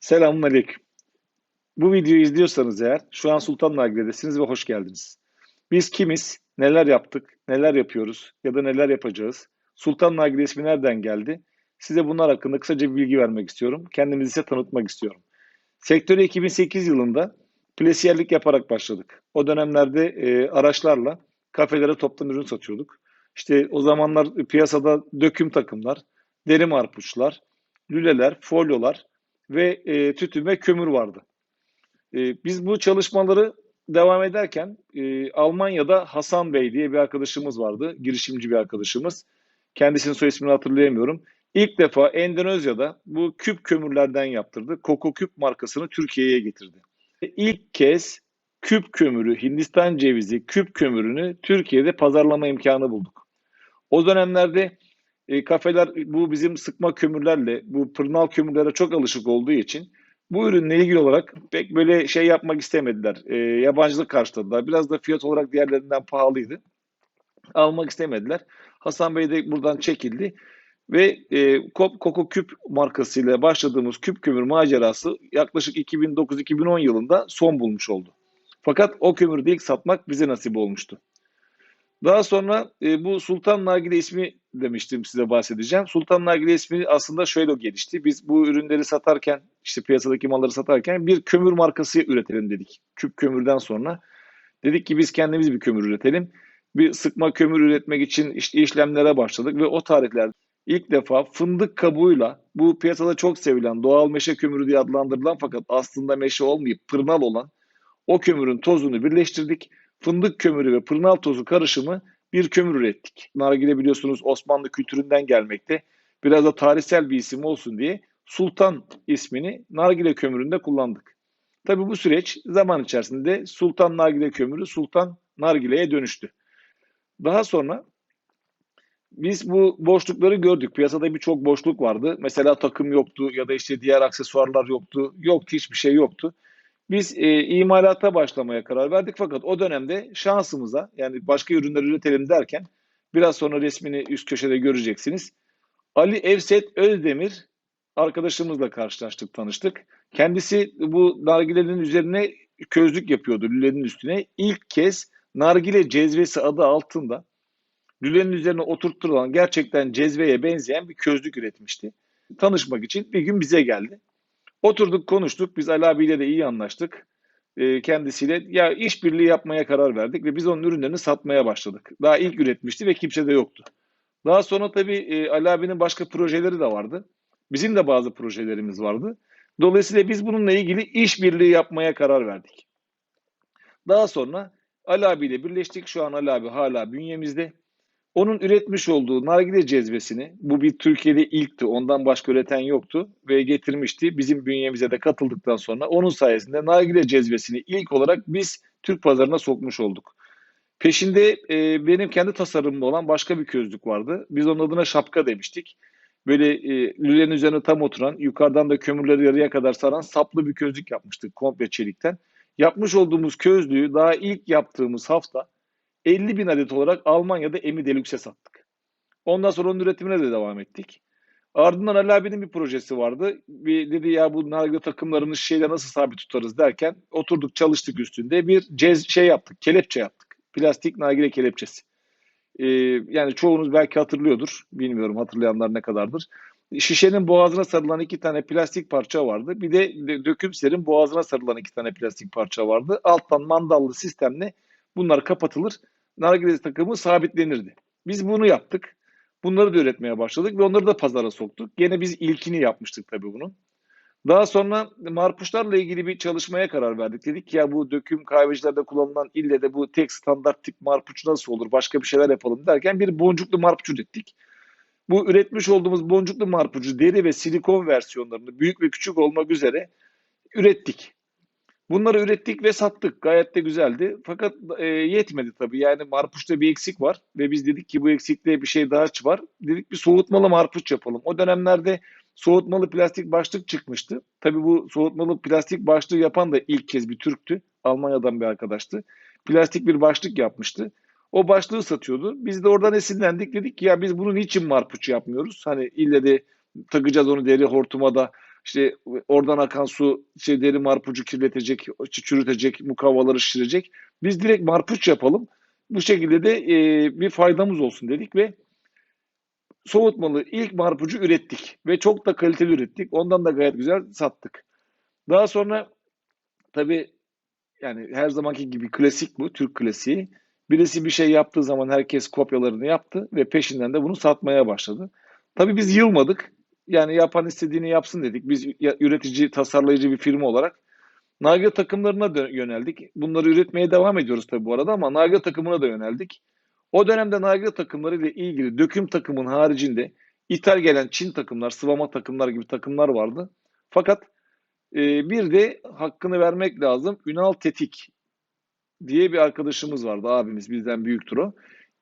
Selamun Aleyküm. Bu videoyu izliyorsanız eğer şu an Sultan Nargile'desiniz ve hoş geldiniz. Biz kimiz, neler yaptık, neler yapıyoruz ya da neler yapacağız? Sultan Nargile ismi nereden geldi? Size bunlar hakkında kısaca bir bilgi vermek istiyorum. Kendimizi ise tanıtmak istiyorum. Sektöre 2008 yılında plesiyerlik yaparak başladık. O dönemlerde e, araçlarla kafelere toptan ürün satıyorduk. İşte o zamanlar piyasada döküm takımlar, deri marpuçlar, lüleler, folyolar ve e, tütün ve kömür vardı. E, biz bu çalışmaları devam ederken e, Almanya'da Hasan Bey diye bir arkadaşımız vardı. Girişimci bir arkadaşımız. Kendisinin soy ismini hatırlayamıyorum. İlk defa Endonezya'da bu küp kömürlerden yaptırdı. Koko Küp markasını Türkiye'ye getirdi. İlk kez küp kömürü, Hindistan cevizi küp kömürünü Türkiye'de pazarlama imkanı bulduk. O dönemlerde e, kafeler bu bizim sıkma kömürlerle, bu pırnal kömürlere çok alışık olduğu için bu ürünle ilgili olarak pek böyle şey yapmak istemediler. E, yabancılık karşıladılar. Biraz da fiyat olarak diğerlerinden pahalıydı. Almak istemediler. Hasan Bey de buradan çekildi. Ve e, Koko Küp markasıyla başladığımız küp kömür macerası yaklaşık 2009-2010 yılında son bulmuş oldu. Fakat o kömürü de ilk satmak bize nasip olmuştu. Daha sonra e, bu Sultan Nargile ismi demiştim size bahsedeceğim. Sultan Nargile ismi aslında şöyle gelişti. Biz bu ürünleri satarken, işte piyasadaki malları satarken bir kömür markası üretelim dedik. Küp kömürden sonra. Dedik ki biz kendimiz bir kömür üretelim. Bir sıkma kömür üretmek için işte işlemlere başladık ve o tarihlerde ilk defa fındık kabuğuyla bu piyasada çok sevilen doğal meşe kömürü diye adlandırılan fakat aslında meşe olmayıp pırnal olan o kömürün tozunu birleştirdik fındık kömürü ve pırnal tozu karışımı bir kömür ürettik. Nargile biliyorsunuz Osmanlı kültüründen gelmekte. Biraz da tarihsel bir isim olsun diye Sultan ismini nargile kömüründe kullandık. Tabi bu süreç zaman içerisinde Sultan Nargile kömürü Sultan Nargile'ye dönüştü. Daha sonra biz bu boşlukları gördük. Piyasada birçok boşluk vardı. Mesela takım yoktu ya da işte diğer aksesuarlar yoktu. Yoktu hiçbir şey yoktu. Biz e, imalata başlamaya karar verdik fakat o dönemde şansımıza yani başka ürünler üretelim derken biraz sonra resmini üst köşede göreceksiniz. Ali Evset Özdemir arkadaşımızla karşılaştık, tanıştık. Kendisi bu nargilenin üzerine közlük yapıyordu lülenin üstüne. İlk kez nargile cezvesi adı altında lülenin üzerine oturtturulan gerçekten cezveye benzeyen bir közlük üretmişti. Tanışmak için bir gün bize geldi. Oturduk konuştuk. Biz Ali abiyle de iyi anlaştık. E, kendisiyle ya işbirliği yapmaya karar verdik ve biz onun ürünlerini satmaya başladık. Daha ilk üretmişti ve kimse de yoktu. Daha sonra tabii e, Ali abinin başka projeleri de vardı. Bizim de bazı projelerimiz vardı. Dolayısıyla biz bununla ilgili işbirliği yapmaya karar verdik. Daha sonra Ali abiyle birleştik. Şu an Ali abi hala bünyemizde. Onun üretmiş olduğu nargile cezvesini, bu bir Türkiye'de ilkti, ondan başka üreten yoktu ve getirmişti. Bizim bünyemize de katıldıktan sonra onun sayesinde nargile cezvesini ilk olarak biz Türk pazarına sokmuş olduk. Peşinde e, benim kendi tasarımlı olan başka bir közlük vardı. Biz onun adına şapka demiştik. Böyle e, lülenin üzerine tam oturan, yukarıdan da kömürleri yarıya kadar saran saplı bir közlük yapmıştık komple çelikten. Yapmış olduğumuz közlüğü daha ilk yaptığımız hafta 50 bin adet olarak Almanya'da Emi Deluxe sattık. Ondan sonra onun üretimine de devam ettik. Ardından Ali abinin bir projesi vardı. Bir dedi ya bu nargile takımlarını şeyle nasıl sabit tutarız derken oturduk çalıştık üstünde bir cez şey yaptık, kelepçe yaptık. Plastik nargile kelepçesi. Ee, yani çoğunuz belki hatırlıyordur. Bilmiyorum hatırlayanlar ne kadardır. Şişenin boğazına sarılan iki tane plastik parça vardı. Bir de döküm serin boğazına sarılan iki tane plastik parça vardı. Alttan mandallı sistemle bunlar kapatılır nargile takımı sabitlenirdi. Biz bunu yaptık. Bunları da üretmeye başladık ve onları da pazara soktuk. Gene biz ilkini yapmıştık tabii bunun. Daha sonra marpuçlarla ilgili bir çalışmaya karar verdik. Dedik ki ya bu döküm kahvecilerde kullanılan ille de bu tek standart tip marpuç nasıl olur? Başka bir şeyler yapalım derken bir boncuklu marpuç ürettik. Bu üretmiş olduğumuz boncuklu marpucu deri ve silikon versiyonlarını büyük ve küçük olmak üzere ürettik. Bunları ürettik ve sattık. Gayet de güzeldi. Fakat e, yetmedi tabii. Yani marpuçta bir eksik var ve biz dedik ki bu eksikliğe bir şey daha var. Dedik bir soğutmalı marpuç yapalım. O dönemlerde soğutmalı plastik başlık çıkmıştı. Tabii bu soğutmalı plastik başlığı yapan da ilk kez bir Türktü. Almanya'dan bir arkadaştı. Plastik bir başlık yapmıştı. O başlığı satıyordu. Biz de oradan esinlendik. Dedik ki ya biz bunu niçin marpuç yapmıyoruz? Hani ille de takacağız onu deri hortumada işte oradan akan su şey deri marpucu kirletecek, çürütecek, mukavvaları şişirecek. Biz direkt marpuç yapalım. Bu şekilde de e, bir faydamız olsun dedik ve soğutmalı ilk marpucu ürettik ve çok da kaliteli ürettik. Ondan da gayet güzel sattık. Daha sonra tabii yani her zamanki gibi klasik bu, Türk klasiği. Birisi bir şey yaptığı zaman herkes kopyalarını yaptı ve peşinden de bunu satmaya başladı. Tabii biz yılmadık. Yani yapan istediğini yapsın dedik. Biz üretici, tasarlayıcı bir firma olarak Naga takımlarına yöneldik. Bunları üretmeye devam ediyoruz tabii bu arada ama Naga takımına da yöneldik. O dönemde Naga takımları ile ilgili döküm takımın haricinde ithal gelen Çin takımlar, sıvama takımlar gibi takımlar vardı. Fakat e, bir de hakkını vermek lazım. Ünal Tetik diye bir arkadaşımız vardı abimiz bizden büyüktür o.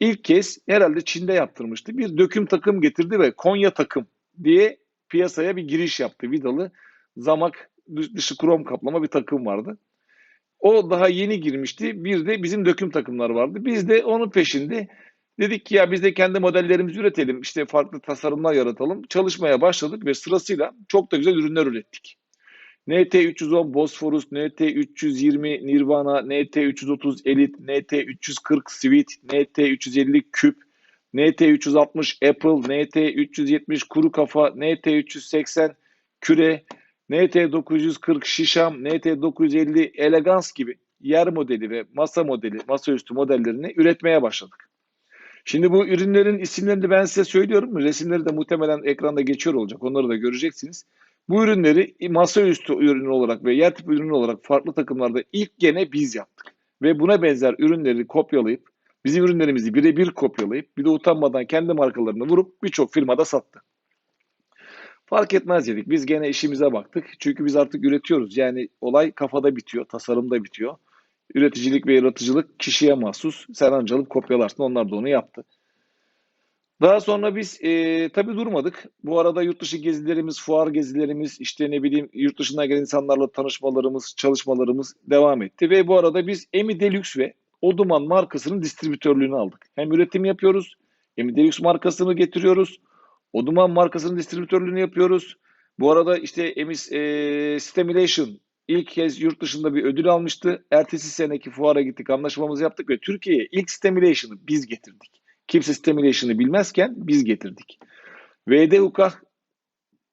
İlk kez herhalde Çin'de yaptırmıştı. Bir döküm takım getirdi ve Konya takım diye piyasaya bir giriş yaptı. Vidalı zamak dışı krom kaplama bir takım vardı. O daha yeni girmişti. Bir de bizim döküm takımlar vardı. Biz de onun peşinde dedik ki ya biz de kendi modellerimizi üretelim. İşte farklı tasarımlar yaratalım. Çalışmaya başladık ve sırasıyla çok da güzel ürünler ürettik. NT310 Bosphorus, NT320 Nirvana, NT330 Elite, NT340 Sweet, NT350 Küp, NT360 Apple, NT370 Kuru Kafa, NT380 Küre, NT940 Şişam, NT950 Elegans gibi yer modeli ve masa modeli, masaüstü modellerini üretmeye başladık. Şimdi bu ürünlerin isimlerini ben size söylüyorum. Resimleri de muhtemelen ekranda geçiyor olacak. Onları da göreceksiniz. Bu ürünleri masaüstü ürünü olarak ve yer tipi ürünü olarak farklı takımlarda ilk gene biz yaptık. Ve buna benzer ürünleri kopyalayıp, bizim ürünlerimizi birebir kopyalayıp, bir de utanmadan kendi markalarını vurup birçok firmada sattı. Fark etmez dedik. Biz gene işimize baktık. Çünkü biz artık üretiyoruz. Yani olay kafada bitiyor, tasarımda bitiyor. Üreticilik ve yaratıcılık kişiye mahsus. Sen anca alıp kopyalarsın. Onlar da onu yaptı. Daha sonra biz e, tabii durmadık. Bu arada yurt dışı gezilerimiz, fuar gezilerimiz, işte ne bileyim yurt dışına gelen insanlarla tanışmalarımız, çalışmalarımız devam etti. Ve bu arada biz Emi Deluxe ve Oduman markasının distribütörlüğünü aldık. Hem üretim yapıyoruz, Emi Deluxe markasını getiriyoruz. Oduman markasının distribütörlüğünü yapıyoruz. Bu arada işte Emis e, Stimulation ilk kez yurt dışında bir ödül almıştı. Ertesi seneki fuara gittik, anlaşmamızı yaptık ve Türkiye'ye ilk Stimulation'ı biz getirdik. Kimse Stimulation'ı bilmezken biz getirdik. VD Ukah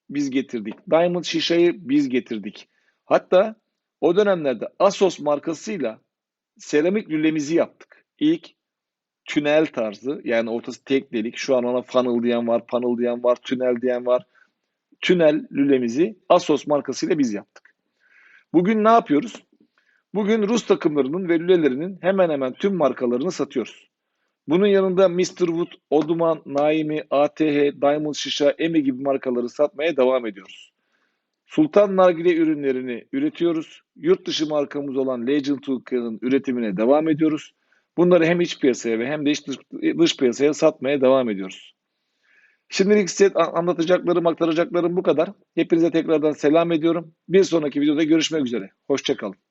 biz getirdik. Diamond Şişa'yı biz getirdik. Hatta o dönemlerde Asos markasıyla seramik lülemizi yaptık. İlk tünel tarzı yani ortası tek delik. Şu an ona funnel diyen var, panel diyen var, tünel diyen var. Tünel lülemizi Asos markasıyla biz yaptık. Bugün ne yapıyoruz? Bugün Rus takımlarının ve lülelerinin hemen hemen tüm markalarını satıyoruz. Bunun yanında Mr. Wood, Oduman, Naimi, ATH, Diamond Şişa, Emi gibi markaları satmaya devam ediyoruz. Sultan Nargile ürünlerini üretiyoruz. Yurt dışı markamız olan Legend Toolkit'in üretimine devam ediyoruz. Bunları hem iç piyasaya ve hem de dış, dış piyasaya satmaya devam ediyoruz. Şimdilik size anlatacaklarım, aktaracaklarım bu kadar. Hepinize tekrardan selam ediyorum. Bir sonraki videoda görüşmek üzere. Hoşçakalın.